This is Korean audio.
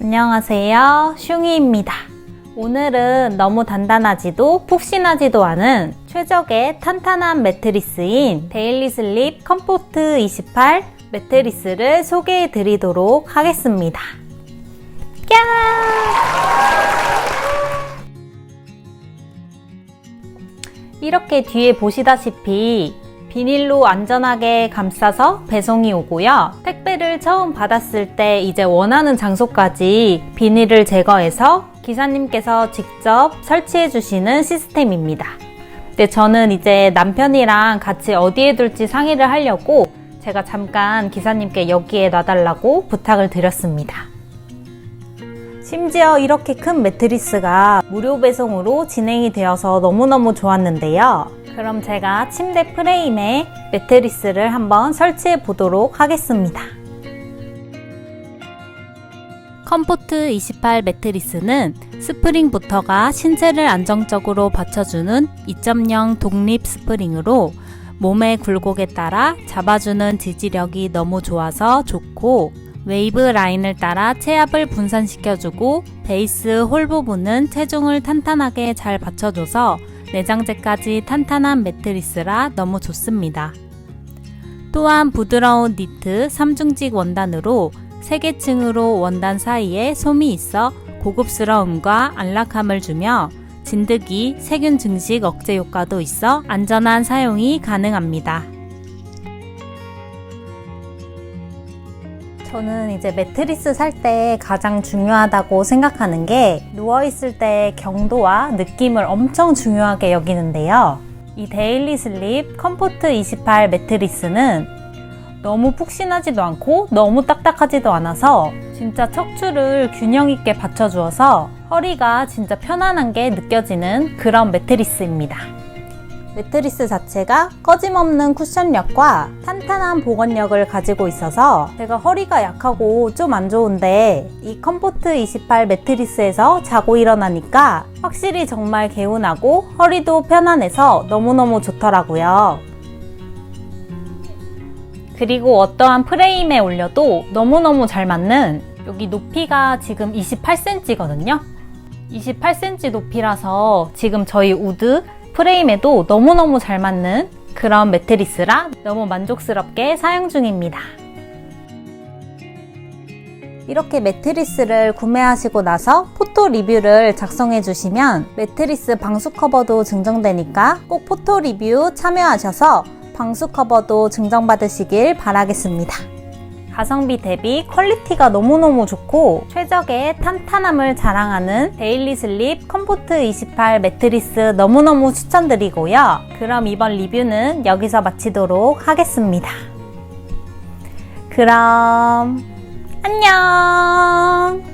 안녕하세요. 슝이입니다. 오늘은 너무 단단하지도 푹신하지도 않은 최적의 탄탄한 매트리스인 데일리 슬립 컴포트 28 매트리스를 소개해 드리도록 하겠습니다. 야! 이렇게 뒤에 보시다시피 비닐로 안전하게 감싸서 배송이 오고요. 택배를 처음 받았을 때 이제 원하는 장소까지 비닐을 제거해서 기사님께서 직접 설치해 주시는 시스템입니다. 근데 저는 이제 남편이랑 같이 어디에 둘지 상의를 하려고 제가 잠깐 기사님께 여기에 놔달라고 부탁을 드렸습니다. 심지어 이렇게 큰 매트리스가 무료 배송으로 진행이 되어서 너무너무 좋았는데요. 그럼 제가 침대 프레임에 매트리스를 한번 설치해 보도록 하겠습니다. 컴포트 28 매트리스는 스프링부터가 신체를 안정적으로 받쳐주는 2.0 독립 스프링으로 몸의 굴곡에 따라 잡아주는 지지력이 너무 좋아서 좋고 웨이브 라인을 따라 체압을 분산시켜주고 베이스 홀 부분은 체중을 탄탄하게 잘 받쳐줘서 내장재까지 탄탄한 매트리스라 너무 좋습니다. 또한 부드러운 니트 3중직 원단으로 세개층으로 원단 사이에 솜이 있어 고급스러움과 안락함을 주며 진드기, 세균 증식 억제 효과도 있어 안전한 사용이 가능합니다. 저는 이제 매트리스 살 때 가장 중요하다고 생각하는 게 누워있을 때 경도와 느낌을 엄청 중요하게 여기는데요. 이 데일리 슬립 컴포트 28 매트리스는 너무 푹신하지도 않고 너무 딱딱하지도 않아서 진짜 척추를 균형 있게 받쳐주어서 허리가 진짜 편안한 게 느껴지는 그런 매트리스입니다. 매트리스 자체가 꺼짐없는 쿠션력과 탄탄한 보건력을 가지고 있어서 제가 허리가 약하고 좀 안 좋은데 이 컴포트 28 매트리스에서 자고 일어나니까 확실히 정말 개운하고 허리도 편안해서 너무너무 좋더라고요. 그리고 어떠한 프레임에 올려도 너무너무 잘 맞는 여기 높이가 지금 28cm거든요. 28cm 높이라서 지금 저희 우드 프레임에도 너무너무 잘 맞는 그런 매트리스라 너무 만족스럽게 사용 중입니다. 이렇게 매트리스를 구매하시고 나서 포토 리뷰를 작성해 주시면 매트리스 방수 커버도 증정되니까 꼭 포토 리뷰 참여하셔서 방수 커버도 증정받으시길 바라겠습니다. 가성비 대비 퀄리티가 너무너무 좋고 최적의 탄탄함을 자랑하는 데일리 슬립 컴포트 28 매트리스 너무너무 추천드리고요. 그럼 이번 리뷰는 여기서 마치도록 하겠습니다. 그럼 안녕!